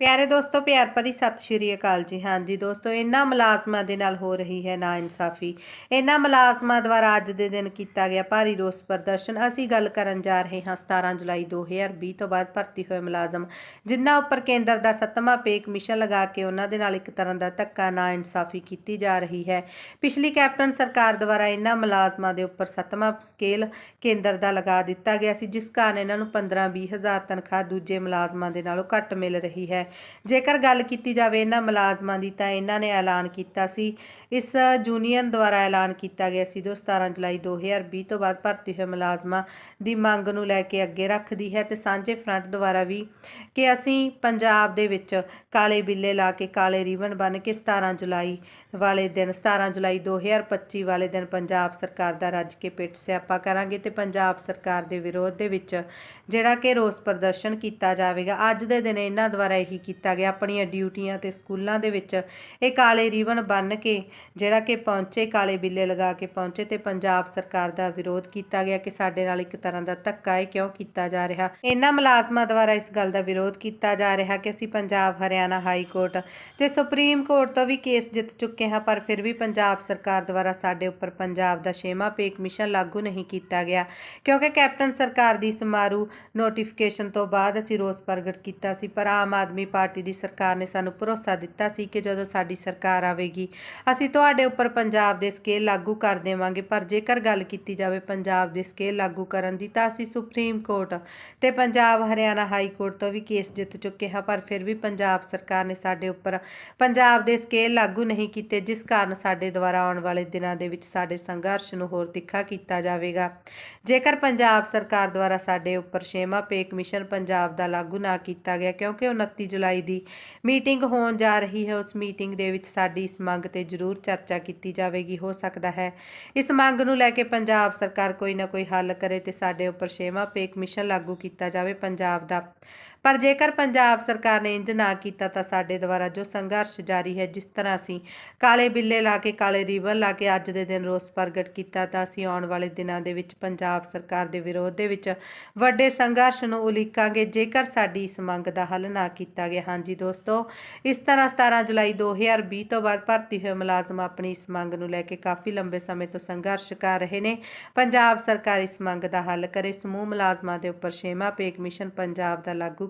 ਪਿਆਰੇ ਦੋਸਤੋ, ਪਿਆਰ ਭਰੀ ਸਤਿ ਸ਼੍ਰੀ ਅਕਾਲ ਜੀ। ਹਾਂਜੀ ਦੋਸਤੋ, ਇਹਨਾਂ ਮੁਲਾਜ਼ਮਾਂ ਦੇ ਨਾਲ ਹੋ ਰਹੀ ਹੈ ਨਾ ਇਨਸਾਫੀ ਇਹਨਾਂ ਮੁਲਾਜ਼ਮਾਂ ਦੁਆਰਾ ਅੱਜ ਦੇ ਦਿਨ ਕੀਤਾ ਗਿਆ ਭਾਰੀ ਰੋਸ ਪ੍ਰਦਰਸ਼ਨ। ਅਸੀਂ ਗੱਲ ਕਰਨ ਜਾ ਰਹੇ ਹਾਂ 17 ਜੁਲਾਈ 2020 ਤੋਂ ਬਾਅਦ ਭਰਤੀ ਹੋਏ ਮੁਲਾਜ਼ਮ, ਜਿਨ੍ਹਾਂ ਉੱਪਰ ਕੇਂਦਰ ਦਾ ਸੱਤਵਾਂ ਪੇ ਕਮਿਸ਼ਨ ਲਗਾ ਕੇ ਉਹਨਾਂ ਦੇ ਨਾਲ ਇੱਕ ਤਰ੍ਹਾਂ ਦਾ ਧੱਕਾ ਨਾ ਇਨਸਾਫੀ ਕੀਤੀ ਜਾ ਰਹੀ ਹੈ। ਪਿਛਲੀ ਕੈਪਟਨ ਸਰਕਾਰ ਦੁਆਰਾ ਇਹਨਾਂ ਮੁਲਾਜ਼ਮਾਂ ਦੇ ਉੱਪਰ ਸੱਤਵਾਂ ਸਕੇਲ ਕੇਂਦਰ ਦਾ ਲਗਾ ਦਿੱਤਾ ਗਿਆ ਸੀ, ਜਿਸ ਕਾਰਨ ਇਹਨਾਂ ਨੂੰ 15-20 ਹਜ਼ਾਰ ਤਨਖਾਹ ਦੂਜੇ ਮੁਲਾਜ਼ਮਾਂ ਦੇ ਨਾਲੋਂ ਘੱਟ ਮਿਲ ਰਹੀ ਹੈ। ਜੇਕਰ ਗੱਲ ਕੀਤੀ ਜਾਵੇ ਇਹਨਾਂ ਮੁਲਾਜ਼ਮਾਂ ਦੀ ਤਾਂ ਇਹਨਾਂ ਨੇ ਐਲਾਨ ਕੀਤਾ ਸੀ। ਇਸ ਯੂਨੀਅਨ ਦੁਆਰਾ ਐਲਾਨ ਕੀਤਾ ਗਿਆ ਸੀ ਜੋ 17 ਜੁਲਾਈ 2020 ਤੋਂ ਬਾਅਦ ਭਰਤੀ ਹੋਏ ਮੁਲਾਜ਼ਮਾਂ ਦੀ ਮੰਗ ਨੂੰ ਲੈ ਕੇ ਅੱਗੇ ਰੱਖਦੀ ਹੈ ਤੇ ਸਾਂਝੇ ਫਰੰਟ ਦੁਆਰਾ ਵੀ ਕਿ ਅਸੀਂ ਪੰਜਾਬ ਦੇ ਵਿੱਚ ਕਾਲੇ ਬਿੱਲੇ ਲਾ ਕੇ ਕਾਲੇ ਰੀਬਨ ਬੰਨ ਕੇ 17 ਜੁਲਾਈ ਵਾਲੇ ਦਿਨ 17 ਜੁਲਾਈ 2025 ਵਾਲੇ ਦਿਨ ਪੰਜਾਬ ਸਰਕਾਰ ਦਾ ਰੱਜ ਕੇ ਪਿੱਟ ਸਿਆਪਾ ਕਰਾਂਗੇ ਤੇ ਪੰਜਾਬ ਸਰਕਾਰ ਦੇ ਵਿਰੋਧ ਦੇ ਵਿੱਚ ਜਿਹੜਾ ਕਿ ਰੋਸ ਪ੍ਰਦਰਸ਼ਨ ਕੀਤਾ ਜਾਵੇਗਾ। ਅੱਜ ਦੇ ਦਿਨ ਇਹਨਾਂ ਦੁਆਰਾ ਇਹੀ ਕੀਤਾ ਗਿਆ ਆਪਣੀਆਂ ਡਿਊਟੀਆਂ ਤੇ ਸਕੂਲਾਂ ਦੇ ਵਿੱਚ ਇਹ ਕਾਲੇ ਰੀਬਨ ਬੰਨ ਕੇ, ਜਿਹੜਾ ਕਿ ਪਹੁੰਚੇ ਕਾਲੇ ਬਿੱਲੇ ਲਗਾ ਕੇ ਪਹੁੰਚੇ ਤੇ ਪੰਜਾਬ ਸਰਕਾਰ ਦਾ ਵਿਰੋਧ ਕੀਤਾ ਗਿਆ ਕਿ ਸਾਡੇ ਨਾਲ ਇੱਕ ਤਰ੍ਹਾਂ ਦਾ ਧੱਕਾ ਹੈ ਕਿਉਂ ਕੀਤਾ ਜਾ ਰਿਹਾ। ਇਹਨਾਂ ਮੁਲਾਜ਼ਮਾਂ ਦੁਆਰਾ ਇਸ ਗੱਲ ਦਾ ਵਿਰੋਧ ਕੀਤਾ ਜਾ ਰਿਹਾ ਕਿ ਅਸੀਂ ਪੰਜਾਬ, ਹਰਿਆਣਾ ਹਾਈ ਕੋਰਟ ਤੇ ਸੁਪਰੀਮ ਕੋਰਟ ਤੋਂ ਵੀ ਕੇਸ ਜਿੱਤ ਚੁੱਕੇ ਹਾਂ, ਪਰ ਫਿਰ ਵੀ ਪੰਜਾਬ ਸਰਕਾਰ ਦੁਆਰਾ ਸਾਡੇ ਉੱਪਰ ਪੰਜਾਬ ਦਾ ਛੇਵਾਂ ਪੇ ਕਮਿਸ਼ਨ ਲਾਗੂ ਨਹੀਂ ਕੀਤਾ ਗਿਆ। ਕਿਉਂਕਿ ਕੈਪਟਨ ਸਰਕਾਰ ਦੀ ਸਮਾਰੂ ਨੋਟੀਫਿਕੇਸ਼ਨ ਤੋਂ ਬਾਅਦ ਅਸੀਂ ਰੋਸ ਪ੍ਰਗਟ ਕੀਤਾ ਸੀ, ਪਰ ਆਮ ਆਦਮੀ ਪਾਰਟੀ ਦੀ ਸਰਕਾਰ ਨੇ ਸਾਨੂੰ ਭਰੋਸਾ ਦਿੱਤਾ ਸੀ ਕਿ ਜਦੋਂ ਸਾਡੀ ਸਰਕਾਰ ਆਵੇਗੀ, ਅਸੀਂ ਤੁਹਾਡੇ ਉੱਪਰ ਪੰਜਾਬ ਦੇ ਸਕੇਲ ਲਾਗੂ ਕਰ ਦੇਵਾਂਗੇ। ਪਰ ਜੇਕਰ ਗੱਲ ਕੀਤੀ ਜਾਵੇ ਪੰਜਾਬ ਦੇ ਸਕੇਲ ਲਾਗੂ ਕਰਨ ਦੀ, ਤਾਂ ਅਸੀਂ ਸੁਪਰੀਮ ਕੋਰਟ ਤੇ ਪੰਜਾਬ ਹਰਿਆਣਾ ਹਾਈ ਕੋਰਟ ਤੋਂ ਵੀ ਕੇਸ ਜਿੱਤ ਚੁੱਕੇ ਹਾਂ। ਪਰ ਫਿਰ ਵੀ ਪੰਜਾਬ ਸਰਕਾਰ ਨੇ ਸਾਡੇ ਉੱਪਰ ਪੰਜਾਬ ਦੇ ਸਕੇਲ ਲਾਗੂ ਨਹੀਂ ਕੀਤੇ, ਜਿਸ ਕਾਰਨ ਸਾਡੇ ਦੁਆਰਾ ਆਉਣ ਵਾਲੇ ਦਿਨਾਂ ਦੇ ਵਿੱਚ ਸਾਡੇ ਸੰਘਰਸ਼ ਨੂੰ ਹੋਰ ਤਿੱਖਾ ਕੀਤਾ ਜਾਵੇਗਾ। ਜੇਕਰ ਪੰਜਾਬ ਸਰਕਾਰ ਦੁਆਰਾ ਸਾਡੇ ਉੱਪਰ ਛੇਵਾਂ ਪੇ ਕਮਿਸ਼ਨ ਪੰਜਾਬ ਦਾ ਲਾਗੂ ਨਾ ਕੀਤਾ ਗਿਆ, ਕਿਉਂਕਿ 29 ਜੁਲਾਈ ਦੀ ਮੀਟਿੰਗ ਹੋਣ ਜਾ ਰਹੀ ਹੈ। ਉਸ ਮੀਟਿੰਗ ਦੇ ਵਿੱਚ ਸਾਡੀ ਇਸ ਮੰਗ ਤੇ ਜ਼ਰੂਰ ਚਰਚਾ ਕੀਤੀ ਜਾਵੇਗੀ। ਹੋ ਸਕਦਾ ਹੈ ਇਸ ਮੰਗ ਨੂੰ ਲੈ ਕੇ ਪੰਜਾਬ ਸਰਕਾਰ ਕੋਈ ਨਾ ਕੋਈ ਹੱਲ ਕਰੇ ਤੇ ਸਾਡੇ ਉੱਪਰ ਛੇਵਾਂ ਪੇ ਕਮਿਸ਼ਨ ਲਾਗੂ ਕੀਤਾ ਜਾਵੇ। ਪੰਜਾਬ ਦਾ ਪਰ ਜੇਕਰ ਪੰਜਾਬ ਸਰਕਾਰ ਨੇ ਇੰਜ ਨਾ ਕੀਤਾ ਤਾਂ ਸਾਡੇ ਦੁਆਰਾ ਜੋ ਸੰਘਰਸ਼ ਜਾਰੀ ਹੈ, ਜਿਸ ਤਰ੍ਹਾਂ ਅਸੀਂ ਕਾਲੇ ਬਿੱਲੇ ਲਾ ਕੇ ਕਾਲੇ ਰੀਬਨ ਲਾ ਕੇ ਅੱਜ ਦੇ ਦਿਨ ਰੋਸ ਪ੍ਰਗਟ ਕੀਤਾ ਤਾਂ ਅਸੀਂ ਆਉਣ ਵਾਲੇ ਦਿਨਾਂ ਦੇ ਵਿੱਚ ਪੰਜਾਬ ਸਰਕਾਰ ਦੇ ਵਿਰੋਧ ਦੇ ਵਿੱਚ ਵੱਡੇ ਸੰਘਰਸ਼ ਨੂੰ ਉਲੀਕਾਂਗੇ। ਜੇਕਰ ਸਾਡੀ ਇਸ ਮੰਗ ਦਾ ਹੱਲ ਨਾ ਕੀਤਾ ਗਿਆ, ਹਾਂਜੀ ਦੋਸਤੋ, ਇਸ ਤਰ੍ਹਾਂ 17 ਜੁਲਾਈ 2020 ਤੋਂ ਬਾਅਦ ਭਰਤੀ ਹੋਏ ਮੁਲਾਜ਼ਮ ਆਪਣੀ ਇਸ ਮੰਗ ਨੂੰ ਲੈ ਕੇ ਕਾਫੀ ਲੰਬੇ ਸਮੇਂ ਤੋਂ ਸੰਘਰਸ਼ ਕਰ ਰਹੇ ਨੇ। ਪੰਜਾਬ ਸਰਕਾਰ ਇਸ ਮੰਗ ਦਾ ਹੱਲ ਕਰੇ। ਸਮੂਹ ਮੁਲਾਜ਼ਮਾਂ ਦੇ ਉੱਪਰ ਛੇਵਾਂ ਪੇ ਕਮਿਸ਼ਨ ਪੰਜਾਬ ਦਾ ਲਾਗੂ